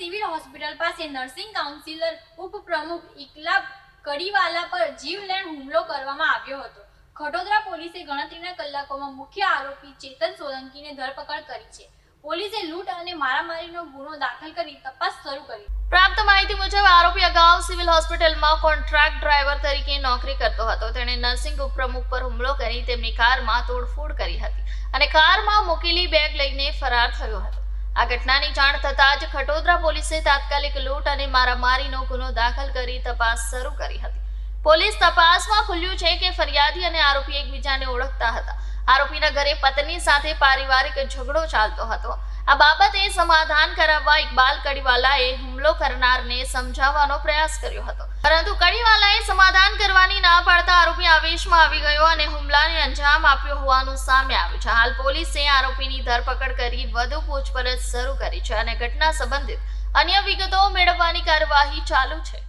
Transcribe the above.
Civil hospital પાસે nursing councillor, ઉપપ્રમુખ ઇકલાબ કડીવાલા પર જીવલેણ હુમલો કરવામાં આવ્યો હતો. ખટોદરા પોલીસે ગણતરીના કલાકોમાં મુખ્ય આરોપી ચેતન સોલંકીને ધરપકડ કરી છે. પોલીસે લૂંટ અને મારામારીનો ગુનો દાખલ કરી તપાસ શરૂ કરી. પ્રાપ્ત માહિતી મુજબ, આરોપી અગાઉ સિવિલ હોસ્પિટલમાં કોન્ટ્રાક્ટ ડ્રાઈવર તરીકે નોકરી કરતો હતો. તેણે નર્સિંગ ઉપપ્રમુખ પર હુમલો કરી તેમની કારમાં તોડફોડ કરી હતી અને કારમાં મૂકેલી બેગ લઈને ફરાર થયો હતો. આ ઘટનાની જાણ થતાં જ ખટોદરા પોલીસે તાત્કાલિક લૂંટ અને મારામારીનો ગુનો દાખલ કરી તપાસ શરૂ કરી હતી. પોલીસ તપાસમાં ખુલ્યું છે કે ફરિયાદી અને આરોપી એકબીજાને ઓળખતા હતા. આરોપીના ઘરે પત્ની સાથે પારિવારિક ઝઘડો ચાલતો હતો. આ બાબતે સમાધાન કરાવવા ઇકબાલ કડીવાલાએ હુમલો કરનારને સમજાવવાનો પ્રયાસ કર્યો હતો. પરંતુ કડીવાલાએ સમાધાન કરવાની ના પાડતા આવેશમાં આવી ગયો અને હુમલાને અંજામ આપ્યો હોવાનું સામે આવ્યું છે. હાલ પોલીસે આરોપીની ધરપકડ કરી વધુ પૂછપરછ શરૂ કરી છે અને ઘટના સંબંધિત અન્ય વિગતો મેળવવાની કાર્યવાહી ચાલુ છે.